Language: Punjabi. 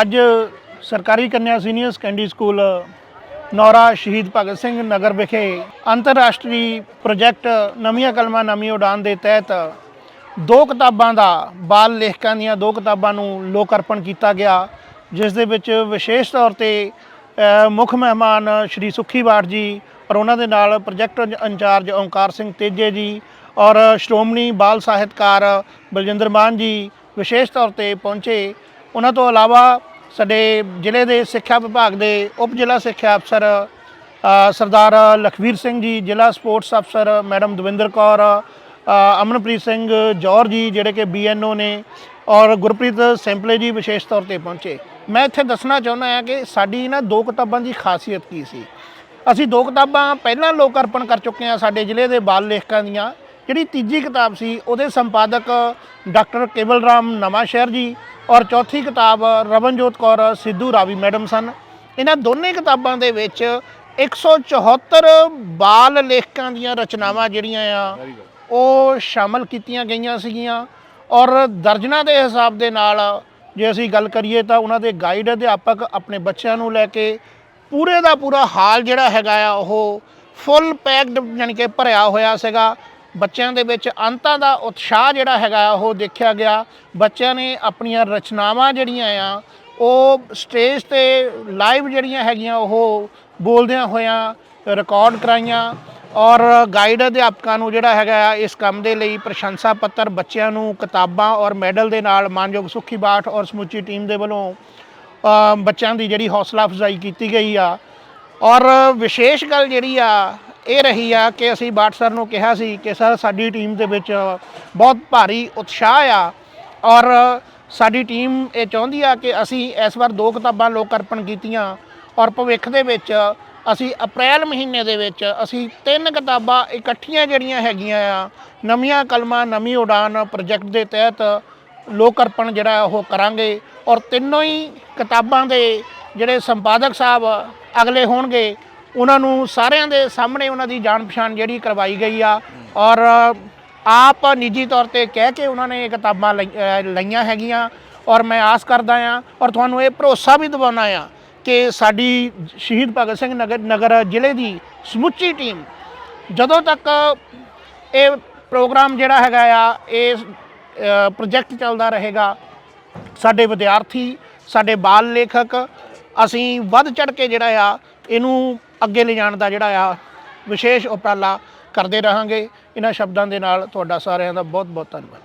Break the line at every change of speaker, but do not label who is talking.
ਅੱਜ ਸਰਕਾਰੀ ਕੰਨਿਆ ਸੀਨੀਅਰ ਸੈਕੰਡਰੀ ਸਕੂਲ ਨੌਰਾ ਸ਼ਹੀਦ ਭਗਤ ਸਿੰਘ ਨਗਰ ਵਿਖੇ ਅੰਤਰਰਾਸ਼ਟਰੀ ਪ੍ਰੋਜੈਕਟ ਨਵੀਆਂ ਕਲਮਾਂ, ਨਵੀਂ ਉਡਾਨ ਦੇ ਤਹਿਤ ਦੋ ਕਿਤਾਬਾਂ ਦਾ, ਬਾਲ ਲੇਖਕਾਂ ਦੀਆਂ ਦੋ ਕਿਤਾਬਾਂ ਨੂੰ ਲੋਕ ਅਰਪਣ ਕੀਤਾ ਗਿਆ, ਜਿਸ ਦੇ ਵਿੱਚ ਵਿਸ਼ੇਸ਼ ਤੌਰ ਤੇ ਮੁੱਖ ਮਹਿਮਾਨ ਸ਼੍ਰੀ ਸੁੱਖੀ ਬਾੜ ਜੀ ਔਰ ਉਹਨਾਂ ਦੇ ਨਾਲ ਪ੍ਰੋਜੈਕਟ ਇੰਚਾਰਜ ਓਂਕਾਰ ਸਿੰਘ ਤੇਜੇ ਜੀ ਔਰ ਸ਼੍ਰੋਮਣੀ ਬਾਲ ਸਾਹਿਤਕਾਰ ਬਲਜਿੰਦਰ ਮਾਨ ਜੀ ਵਿਸ਼ੇਸ਼ ਤੌਰ ਤੇ ਪਹੁੰਚੇ। ਉਹਨਾਂ ਤੋਂ ਇਲਾਵਾ ਸਾਡੇ ਜ਼ਿਲ੍ਹੇ ਦੇ ਸਿੱਖਿਆ ਵਿਭਾਗ ਦੇ ਉਪ ਜ਼ਿਲ੍ਹਾ ਸਿੱਖਿਆ ਅਫਸਰ ਸਰਦਾਰ ਲਖਵੀਰ ਸਿੰਘ ਜੀ, ਜ਼ਿਲ੍ਹਾ ਸਪੋਰਟਸ ਅਫਸਰ ਮੈਡਮ ਦਵਿੰਦਰ ਕੌਰ ਅਮਨਪ੍ਰੀਤ ਸਿੰਘ ਜੌਹਰ ਜੀ ਜਿਹੜੇ ਕਿ ਬੀਐਨਓ ਨੇ ਔਰ ਗੁਰਪ੍ਰੀਤ ਸੈਂਪਲੇ ਜੀ ਵਿਸ਼ੇਸ਼ ਤੌਰ ਤੇ ਪਹੁੰਚੇ। ਮੈਂ ਇੱਥੇ ਦੱਸਣਾ ਚਾਹੁੰਦਾ ਹਾਂ ਕਿ ਸਾਡੀ ਇਹਨਾਂ ਦੋ ਕਿਤਾਬਾਂ ਦੀ ਖਾਸੀਅਤ ਕੀ ਸੀ? ਅਸੀਂ ਦੋ ਕਿਤਾਬਾਂ ਪਹਿਲਾਂ ਲੋਕ ਅਰਪਣ ਕਰ ਚੁੱਕੇ ਹਾਂ ਸਾਡੇ ਜ਼ਿਲ੍ਹੇ ਦੇ ਬਾਲ ਲੇਖਕਾਂ ਦੀਆਂ ਜਿਹੜੀ ਤੀਜੀ ਕਿਤਾਬ ਸੀ ਉਹਦੇ ਸੰਪਾਦਕ ਡਾਕਟਰ ਕੇਵਲ ਰਾਮ ਨਵਾਂਸ਼ਹਿਰ ਜੀ ਔਰ ਚੌਥੀ ਕਿਤਾਬ ਰਵਨਜੋਤ ਕੌਰ ਸਿੱਧੂ ਰਾਵੀ ਮੈਡਮ ਸਨ। ਇਹਨਾਂ ਦੋਨੇ ਕਿਤਾਬਾਂ ਦੇ ਵਿੱਚ 174 ਬਾਲ ਲੇਖਕਾਂ ਦੀਆਂ ਰਚਨਾਵਾਂ ਜਿਹੜੀਆਂ ਆ ਉਹ ਸ਼ਾਮਲ ਕੀਤੀਆਂ ਗਈਆਂ ਸੀਗੀਆਂ ਔਰ ਦਰਜਨਾਂ ਦੇ ਹਿਸਾਬ ਦੇ ਨਾਲ ਜੇ ਅਸੀਂ ਗੱਲ ਕਰੀਏ ਤਾਂ ਉਹਨਾਂ ਦੇ ਗਾਈਡ ਅਧਿਆਪਕ ਆਪਣੇ ਬੱਚਿਆਂ ਨੂੰ ਲੈ ਕੇ ਪੂਰੇ ਦਾ ਪੂਰਾ ਹਾਲ ਜਿਹੜਾ ਹੈਗਾ ਆ ਉਹ ਫੁੱਲ ਪੈਕਡ ਯਾਨੀ ਕਿ ਭਰਿਆ ਹੋਇਆ ਸੀਗਾ। ਬੱਚਿਆਂ ਦੇ ਵਿੱਚ ਅੰਤਾਂ ਦਾ ਉਤਸ਼ਾਹ ਜਿਹੜਾ ਹੈਗਾ, ਉਹ ਦੇਖਿਆ ਗਿਆ। ਬੱਚਿਆਂ ਨੇ ਆਪਣੀਆਂ ਰਚਨਾਵਾਂ ਜਿਹੜੀਆਂ ਆ, ਉਹ ਸਟੇਜ ਤੇ ਲਾਈਵ ਜਿਹੜੀਆਂ ਹੈਗੀਆਂ, ਉਹ ਬੋਲਦਿਆਂ ਹੋਇਆਂ ਰਿਕਾਰਡ ਕਰਾਈਆਂ। ਔਰ ਗਾਈਡ ਅਧਿਆਪਕਾਂ ਨੂੰ ਜਿਹੜਾ ਹੈਗਾ ਆ, ਇਸ ਕੰਮ ਦੇ ਲਈ ਪ੍ਰਸ਼ੰਸਾ ਪੱਤਰ ਬੱਚਿਆਂ ਨੂੰ ਕਿਤਾਬਾਂ ਔਰ ਮੈਡਲ ਦੇ ਨਾਲ ਮਾਨਯੋਗ ਸੁਖੀ ਬਾਠ ਔਰ ਸਮੁੱਚੀ ਟੀਮ ਦੇ ਵੱਲੋਂ ਬੱਚਿਆਂ ਦੀ ਜਿਹੜੀ ਹੌਸਲਾ ਅਫਜ਼ਾਈ ਕੀਤੀ ਗਈ ਆ। ਔਰ ਵਿਸ਼ੇਸ਼ ਗੱਲ ਜਿਹੜੀ ਆ ਇਹ ਰਹੀ ਆ ਕਿ ਅਸੀਂ ਬਾਟ ਸਰ ਨੂੰ ਕਿਹਾ ਸੀ ਕਿ ਸਰ, ਸਾਡੀ ਟੀਮ ਦੇ ਵਿੱਚ ਬਹੁਤ ਭਾਰੀ ਉਤਸ਼ਾਹ ਆ ਔਰ ਸਾਡੀ ਟੀਮ ਇਹ ਚਾਹੁੰਦੀ ਆ ਕਿ ਅਸੀਂ ਇਸ ਵਾਰ ਦੋ ਕਿਤਾਬਾਂ ਲੋਕ ਅਰਪਣ ਕੀਤੀਆਂ ਔਰ ਭਵਿੱਖ ਦੇ ਵਿੱਚ ਅਸੀਂ ਅਪ੍ਰੈਲ ਮਹੀਨੇ ਦੇ ਵਿੱਚ ਅਸੀਂ ਤਿੰਨ ਕਿਤਾਬਾਂ ਇਕੱਠੀਆਂ ਜਿਹੜੀਆਂ ਹੈਗੀਆਂ ਆ, ਨਵੀਆਂ ਕਲਮਾਂ, ਨਵੀਂ ਉਡਾਨ ਪ੍ਰੋਜੈਕਟ ਦੇ ਤਹਿਤ ਲੋਕ ਅਰਪਣ ਜਿਹੜਾ ਉਹ ਕਰਾਂਗੇ ਔਰ ਤਿੰਨੋਂ ਹੀ ਕਿਤਾਬਾਂ ਦੇ ਜਿਹੜੇ ਸੰਪਾਦਕ ਸਾਹਿਬ ਅਗਲੇ ਹੋਣਗੇ ਉਹਨਾਂ ਨੂੰ ਸਾਰਿਆਂ ਦੇ ਸਾਹਮਣੇ ਉਹਨਾਂ ਦੀ ਜਾਣ ਪਛਾਣ ਜਿਹੜੀ ਕਰਵਾਈ ਗਈ ਆ। ਔਰ ਆਪ ਨਿੱਜੀ ਤੌਰ ਤੇ ਕਹਿ ਕੇ ਉਹਨਾਂ ਨੇ ਇਹ ਕਿਤਾਬਾਂ ਲਈ- ਅਹ, ਲਈਆਂ ਹੈਗੀਆਂ। ਔਰ ਮੈਂ ਆਸ ਕਰਦਾ ਆ, ਔਰ ਤੁਹਾਨੂੰ ਇਹ ਭਰੋਸਾ ਵੀ ਦਿਵਾਉਣਾ ਆ ਕਿ ਸਾਡੀ ਸ਼ਹੀਦ ਭਗਤ ਸਿੰਘ ਨਗਰ ਨਗਰ ਜ਼ਿਲ੍ਹੇ ਦੀ ਸਮੁੱਚੀ ਟੀਮ ਜਦੋਂ ਤੱਕ ਇਹ ਪ੍ਰੋਗਰਾਮ ਜਿਹੜਾ ਹੈਗਾ ਆ, ਇਹ ਪ੍ਰੋਜੈਕਟ ਚੱਲਦਾ ਰਹੇਗਾ, ਸਾਡੇ ਵਿਦਿਆਰਥੀ, ਸਾਡੇ ਬਾਲ ਲੇਖਕ, ਅਸੀਂ ਵੱਧ ਚੜ ਕੇ ਜਿਹੜਾ ਆ ਇਹਨੂੰ ਅੱਗੇ ਲਿਜਾਣ ਦਾ ਜਿਹੜਾ ਆ ਵਿਸ਼ੇਸ਼ ਉਪਰਾਲਾ ਕਰਦੇ ਰਹਾਂਗੇ। ਇਹਨਾਂ ਸ਼ਬਦਾਂ ਦੇ ਨਾਲ ਤੁਹਾਡਾ ਸਾਰਿਆਂ ਦਾ ਬਹੁਤ ਬਹੁਤ ਧੰਨਵਾਦ।